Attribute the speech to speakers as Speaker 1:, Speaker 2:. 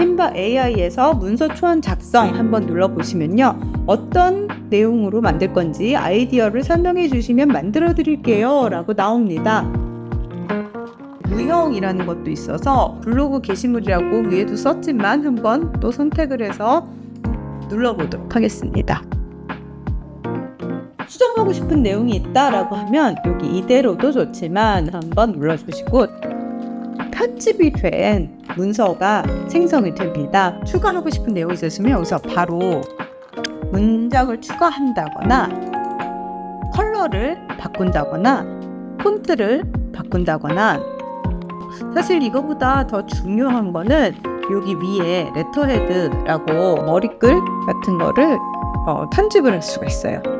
Speaker 1: 캔바 AI에서 문서 초안 작성 한번 눌러보시면요. 어떤 내용으로 만들 건지 아이디어를 설명해 주시면 만들어 드릴게요. 라고 나옵니다. 무형이라는 것도 있어서 블로그 게시물이라고 위에도 썼지만 한번 또 선택을 해서 눌러보도록 하겠습니다. 수정하고 싶은 내용이 있다라고 하면 여기 이대로도 좋지만 한번 눌러주시고 편집이 된 문서가 생성이 됩니다. 추가하고 싶은 내용이 있으면 여기서 바로 문장을 추가한다거나 컬러를 바꾼다거나 폰트를 바꾼다거나 사실 이거보다 더 중요한 거는 여기 위에 레터헤드라고 머리글 같은 거를 어, 편집을 할 수가 있어요.